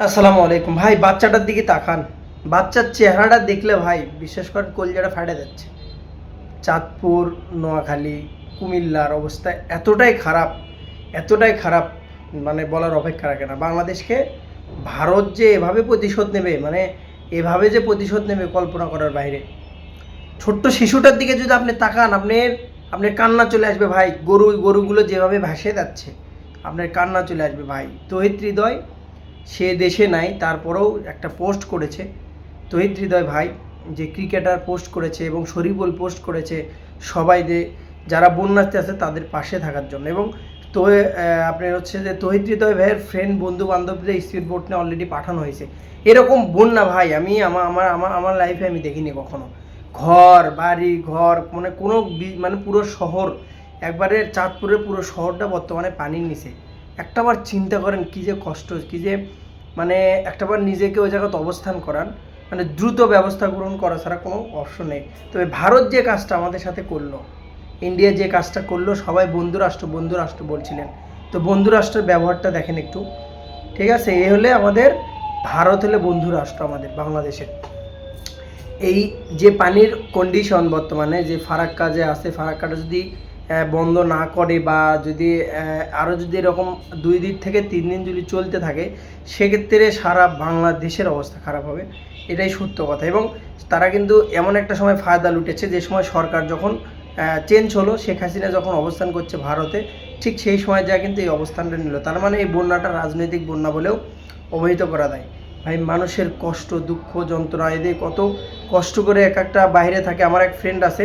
আসসালামু আলাইকুম। ভাই, বাচ্চাটার দিকে তাকান। বাচ্চার চেহারাটা দেখলে ভাই, বিশেষ করে কলজাটা ফাটে যাচ্ছে। চাঁদপুর, নোয়াখালী, কুমিল্লার অবস্থা এতটাই খারাপ এতটাই খারাপ মানে বলার অপেক্ষা রাখে না। বাংলাদেশকে ভারত যে এভাবে প্রতিশোধ নেবে মানে এভাবে যে প্রতিশোধ নেবে কল্পনা করার বাইরে। ছোট্ট শিশুটার দিকে যদি আপনি তাকান, আপনার আপনার কান্না চলে আসবে ভাই। গরু, গরুগুলো যেভাবে ভাসে যাচ্ছে, আপনার কান্না চলে আসবে ভাই। তহিত হৃদয় সে দেশে নাই, তারপরেও একটা পোস্ট করেছে। তহিত হৃদয় ভাই, যে ক্রিকেটার পোস্ট করেছে এবং শরীফুল পোস্ট করেছে সবাই যে, যারা বন্যার্থী আছে তাদের পাশে থাকার জন্য। এবং তো আপনার হচ্ছে যে তহিত হৃদয় ভাইয়ের ফ্রেন্ড বন্ধু বান্ধবদের স্পিড বোট নিয়ে অলরেডি পাঠানো হয়েছে। এরকম বন্যা ভাই, আমি আমার আমার আমার আমার লাইফে আমি দেখিনি কখনো। ঘর, বাড়ি, ঘর মানে কোনো মানে পুরো শহর, একবারে চাঁদপুরের পুরো শহরটা বর্তমানে পানির নিচে। একটাবার চিন্তা করেন কি যে কষ্ট, কি যে মানে একটাবার নিজেকে ওই জায়গাতে অবস্থান করান। মানে দ্রুত ব্যবস্থা গ্রহণ করা ছাড়া কোনো অপশন নেই। তবে ভারত যে কাজটা আমাদের সাথে করল, ইন্ডিয়া যে কাজটা করল, সবাই বন্ধুরাষ্ট্র বন্ধুরাষ্ট্র বলছিলেন। তো বন্ধু রাষ্ট্রের ব্যবহারটা দেখেন একটু। ঠিক আছে? এ হলে আমাদের, ভারত হলে বন্ধুরাষ্ট্র আমাদের, বাংলাদেশের। এই যে পানির কন্ডিশন বর্তমানে, যে ফারাক্কা যে আছে, ফারাক্কাটা যদি বন্ধ না করে বা যদি আরও যদি এরকম দুই দিন থেকে তিন দিন যদি চলতে থাকে, সেক্ষেত্রে সারা বাংলাদেশের অবস্থা খারাপ হবে। এটাই সত্য কথা। এবং তারা কিন্তু এমন একটা সময় ফায়দা লুটেছে, যে সময় সরকার যখন চেঞ্জ হলো, শেখ হাসিনা যখন অবস্থান করছে ভারতে, ঠিক সেই সময় যা কিন্তু এই অবস্থানটা নিল। তার মানে এই বন্যাটা রাজনৈতিক বন্যা বলেও অবহিত করা দেয় ভাই, মানুষের কষ্ট, দুঃখ, যন্ত্রণা, এদের কত কষ্ট করে এক একটা বাইরে থাকে। আমার এক ফ্রেন্ড আছে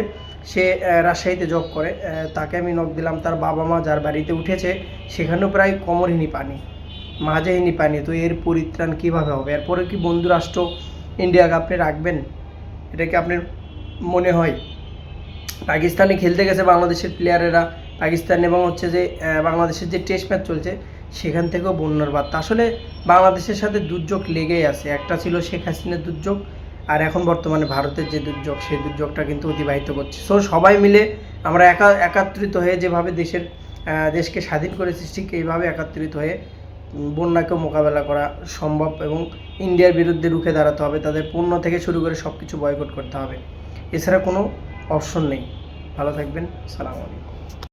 সে রাজশাহীতে জব করে। তাকে আমি নখ দিলাম। তার বাবা মা যার বাড়িতে উঠেছে, সেখানেও প্রায় কমরহীনী পানি মাঝাহীনী পানি। তো এর পরিত্রাণ কীভাবে হবে? এরপরে কি বন্ধু রাষ্ট্র ইন্ডিয়াকে আপনি রাখবেন? এটা কি আপনার মনে হয়? পাকিস্তানে খেলতে গেছে বাংলাদেশের প্লেয়ারেরা পাকিস্তান এবং হচ্ছে যে বাংলাদেশের যে টেস্ট ম্যাচ চলছে, সেখান থেকেও বন্যার বার্তা। আসলে বাংলাদেশের সাথে দুর্যোগ লেগেই আছে। একটা ছিল শেখ হাসিনার দুর্যোগ আর এখন বর্তমানে ভারতের যে দুর্যোগ, সেই দুর্যোগটা কিন্তু অতিবাহিত করছে। সো সবাই মিলে আমরা একা, একাত্রিত হয়ে যেভাবে দেশের দেশকে স্বাধীন করেছি, ঠিক এইভাবে একাত্রিত হয়ে বন্যাকেও মোকাবেলা করা সম্ভব এবং ইন্ডিয়ার বিরুদ্ধে রুখে দাঁড়াতে হবে, তাদের পণ্য থেকে শুরু করে সব কিছু বয়কট করতে হবে। এছাড়া কোনো অপশন নেই। ভালো থাকবেন। সালাম আলাইকুম।